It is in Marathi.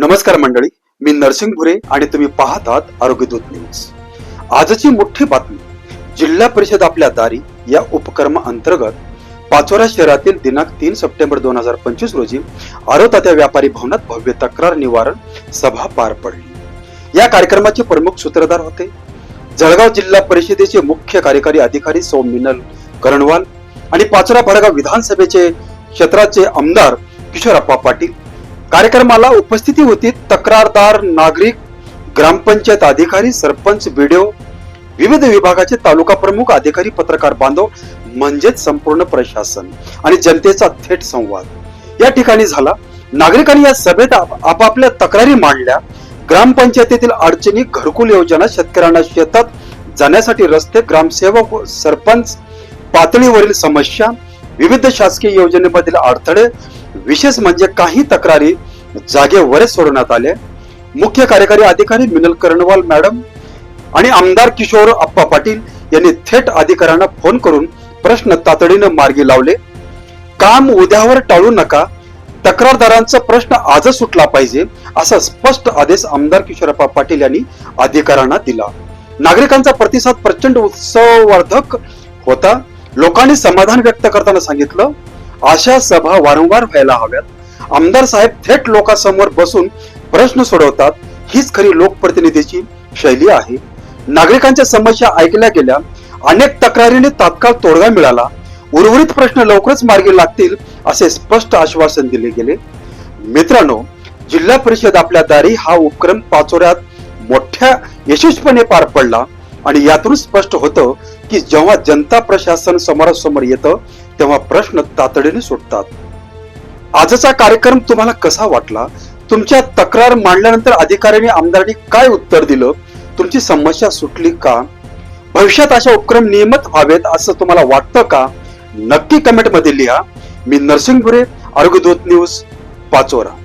नमस्कार मंडळी मी नरसिंग भुरे आणि तुम्ही पाहत आहात आरोग्य न्यूज. आजची मोठी बातमी जिल्हा परिषद आपल्या दारी या उपक्रमा अंतर्गत पाचोरा शहरातील दिनांक तीन सप्टेंबर दोन हजार पंचवीस रोजी आरोतात्या व्यापारी भवनात भव्य तक्रार निवारण सभा पार पडली. या कार्यक्रमाचे प्रमुख सूत्रधार होते जळगाव जिल्हा परिषदेचे मुख्य कार्यकारी अधिकारी सौ मिनल करणवाल आणि पाचोरा भडगाव विधानसभेचे क्षेत्राचे आमदार किशोरप्पा पाटील. कार्यक्रमाला उपस्थिती होती तक्रारदार नागरिक ग्रामपंचायत अधिकारी सरपंच बीडीओ विविध विभागाचे तालुका प्रमुख अधिकारी पत्रकार बांधव म्हणजेच संपूर्ण प्रशासन आणि जनतेचा थेट संवाद. या ठिकाणी झाला. नागरिकांनी या सभेत आपापल्या तक्रारी मांडल्या. ग्रामपंचायतीतील अडचणी घरकुल योजना शेतकऱ्यांना शेतात जाण्यासाठी रस्ते ग्रामसेवक सरपंच पातळीवरील समस्या विविध शासकीय योजनेमधील अडथळे विशेष म्हणजे काही तक्रारी जागेवरच सोडवण्यात आल्या. मुख्य कार्यकारी अधिकारी मिनल कर्णवाल मॅडम आणि आमदार किशोर अप्पा पाटील यांनी थेट अधिकाऱ्यांना फोन करून प्रश्न तातडीनं मार्गी लावले. काम उद्यावर टाळू नका. तक्रारदारांचा प्रश्न आजच सुटला पाहिजे असा स्पष्ट आदेश आमदार किशोरप्पा पाटील यांनी अधिकाऱ्यांना दिला. नागरिकांचा प्रतिसाद प्रचंड उत्सववर्धक होता. लोकांनी समाधान व्यक्त करताना सांगितलं अशा सभा वारंवार व्हायला हव्यात. आमदार साहेब थेट लोकांसमोर बसून प्रश्न सोडवतात हीच खरी लोकप्रतिनिधीची शैली आहे. नागरिकांच्या समस्या ऐकल्या गेल्या अनेक तक्रारीने तात्काळ तोडगा मिळाला. उर्वरित प्रश्न लवकरच मार्गी लागतील असे स्पष्ट आश्वासन दिले गेले. मित्रांनो जिल्हा परिषद आपल्या दारी हा उपक्रम पाचोऱ्यात मोठ्या यशस्वीपणे पार पडला. आणि यातून स्पष्ट होतं की जेव्हा जनता प्रशासन समोरासमोर येतं तेव्हा प्रश्न तातडीने सुटतात. आजचा कार्यक्रम तुम्हाला कसा वाटला? तुमच्या तक्रार मांडल्यानंतर अधिकाऱ्यांनी आमदारांनी काय उत्तर दिलं? तुमची समस्या सुटली का? भविष्यात अशा उपक्रम नियमित व्हावेत असं तुम्हाला वाटतं का? नक्की कमेंटमध्ये लिहा. मी नरसिंग भुरे आरोग्य न्यूज पाचोरा.